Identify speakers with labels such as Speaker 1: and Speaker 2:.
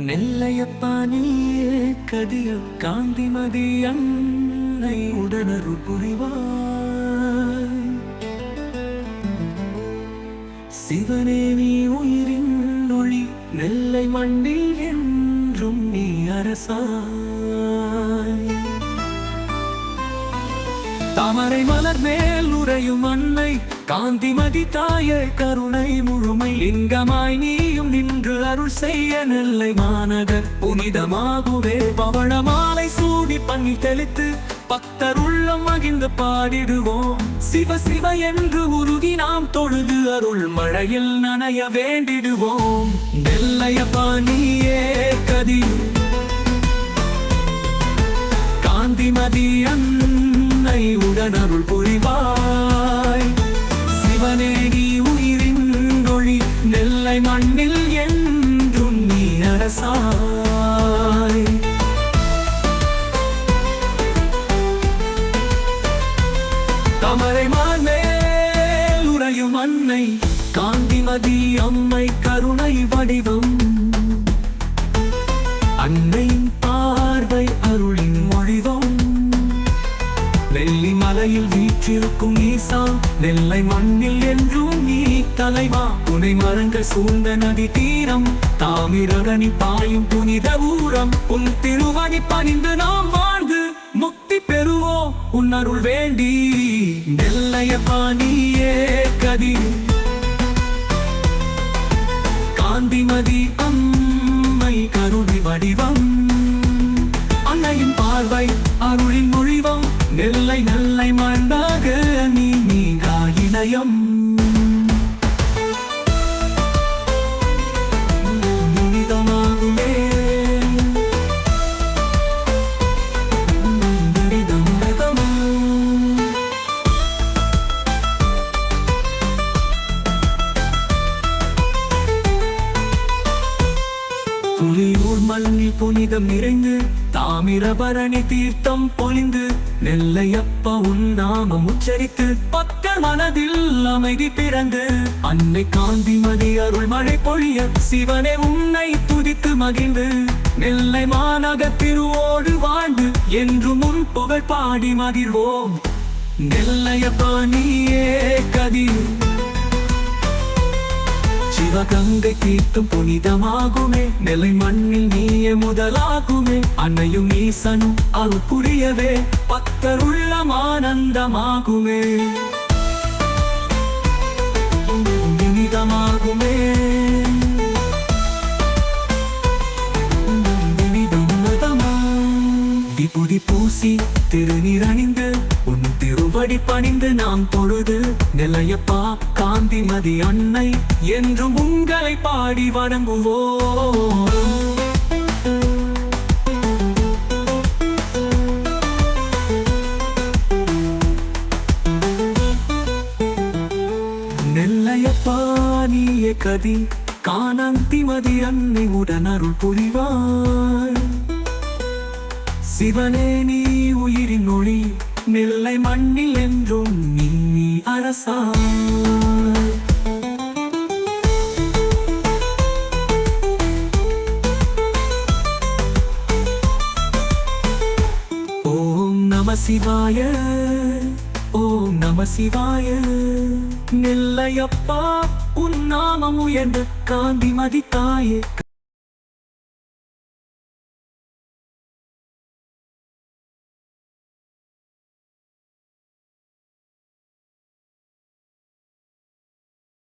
Speaker 1: நெல்லையப்பானியே கதிய காந்திமதி அன்னை உடனரு புரிவாய். சிவனே நீ உயிரின் ஒளி நெல்லை மண்ணில் என்றும் நீ அரசாய். தாமரை மலர் மேல் உரையும் அன்னை காந்திமதி தாயே கருணை முழுமை. லிங்கமாய் நீயும் நின்று அருள் செய்ய நெல்லை மாநகர். புனிதமாகுவே பவள மாலை சூடி பண்ணி தெளித்து பக்தர் உள்ளம் மகிழ்ந்து பாடிடுவோம். சிவ சிவ என்று உருகி நாம் தொழுது அருள் மழையில் நனைய வேண்டிடுவோம். நெல்லையப்பா நீயே கதி. காந்திமதி அன்னை உடனருள் புரிவாய். சிவனே உயிரின் ஒளி நெல்லை மண்ணில் என்றும் நீ அரசாய். தமரை மேல் உரையும் அன்னை காந்திமதி அம்மை கருணை வடிவம். அன்னை மலையில் வீற்றிருக்கும் ஈசா நெல்லை மண்ணில் என்றும் நீ தலைவா. புனை மரங்கள் சூழ்ந்த நதி தீரம் தாமிரகனி பாயும் புனித ஊரம். உன் திருவணி பணிந்து நாம் வாழ்ந்து முக்தி பெறுவோம். உன் அருள் வேண்டி நெல்லைய பாணியே கதி காந்திமதி அம்மை கருணை வடிவம் நெல்லை நெல்லை மண்டாக நீ நீங்கா இணையம். துளியூர் மண்ணில் புனிதம் நிறைந்து தாமிரபரணி தீர்த்தம் பொழிந்து நெல்லையப்ப உன் நாமம் உச்சரித்து பக்தர் மனதில் அமைதி பிறந்து அன்னை காந்திமதி அருள் மழை பொழிய சிவனே உன்னை துதித்து மகிழ்ந்து நெல்லை மாநக திருவோடு வாழ்ந்து என்று முன் புகழ் பாடி மகிழ்வோம். நெல்லையப்பா நீயே கதிர். சிவகங்கை தீர்த்தும் புனிதமாகுமே. நெல்லை மண்ணில் நீயே முதலாகுமே. அன்னையும் ஈசனும் அருள் புரியவே பக்தருள்ளம் ஆனந்தமாகுமே. புனிதமாகுமே விபுதி பூசி திருநீரணிந்து உன் திருவடி பணிந்து நாம் பொழுது நிலையப்பா காந்திமதி அன்னை என்று உங்களை பாடி வணங்குவோம். நெல்லையப்பா நீயே கதி காணந்திமதி அன்னை உடன் அருள் புரிவாய். சிவனே நீ உயிரின் ஒளி நெல்லை மண்ணில் என்றும் நீ அரசா ஓம் நம சிவாய ஓம் நம சிவாய. நெல்லையப்பா உன் நாமம் உயர்ந்த காந்தி மதித்தாயே